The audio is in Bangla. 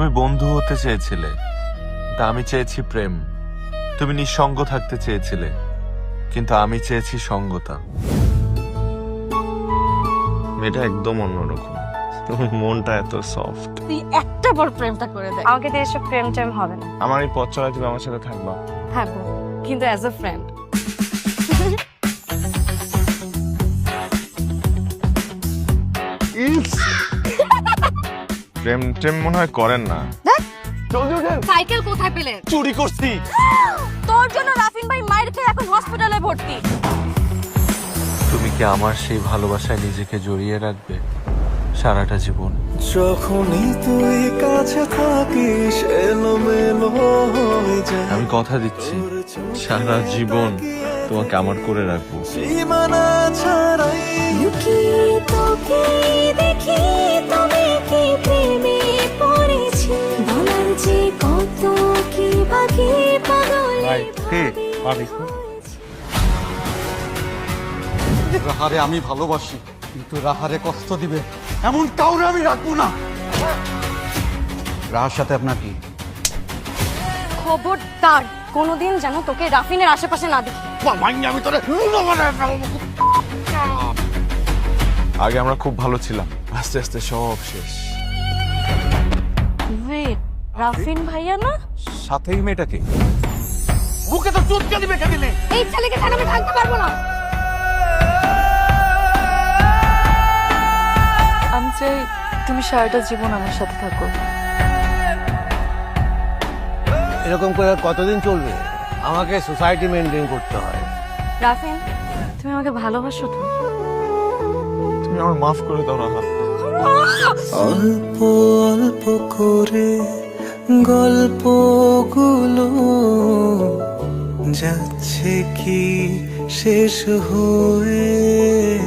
তুমি বন্ধু হতে চেয়েছিলে তা আমি চেয়েছি প্রেম। তুমি নিঃসঙ্গ থাকতে চেয়েছিলে কিন্তু আমি চেয়েছি সঙ্গতা। মেয়েটা একদম অন্যরকম। মনটা এত সফট তুই একটা বার প্রেমটা করে দে আমাকে দিয়ে এসব প্রেম টেম হবে না। আমার এই পথ চলায় তুমি আমার সাথে থাকবা। থাকব কিন্তু অ্যাজ এ ফ্রেন্ড প্রেম টেম মনে হয় করেন না। সাইকেল কোথায় পেলে? চুরি করছি। তোর জন্য রাফিন ভাই মায়ের খেয়ে এখন হসপিটালে ভর্তি। তুমি কি আমার সেই ভালোবাসায় নিজেকে জড়িয়ে রাখবে সারাটা জীবন? যখনই তুই কাছে থাকিস এলোমেলো হয়ে যায়। আমি কথা দিচ্ছি সারা জীবন তোমাকে আমার করে রাখব। সীমানা পাগলে রাহারে আমি ভালোবাসি কিন্তু রাহারে কষ্ট দিবে। এমন কাউরে আমি রাখব না। রাহার সাথে আপনার কি? খবরদার কোনোদিন যেন তোকে রাফিনের আশেপাশে না দেখি। আমি তোরে আগে আমরা খুব ভালো ছিলাম আস্তে আস্তে সব শেষ। রাফিন ভাইয়া না? সাথেই মেয়েটাকে বুকে তো চুটকে দিবে কে দিলে এই ছেলেকে ছাড়া আমি থাকতে পারব না? আমি চাই তুমি সারাটা জীবন আমার সাথে থাকো। এরকম করে কতদিন চলবে? আমাকে সোসাইটি মেনটেন করতে হয়। রাফিন তুমি আমাকে ভালোবাসো তো। তুমি আমার মাফ করে দাও রাহা অল্প অল্প করে গল্পগুলো যাচ্ছে কি শেষ হয়ে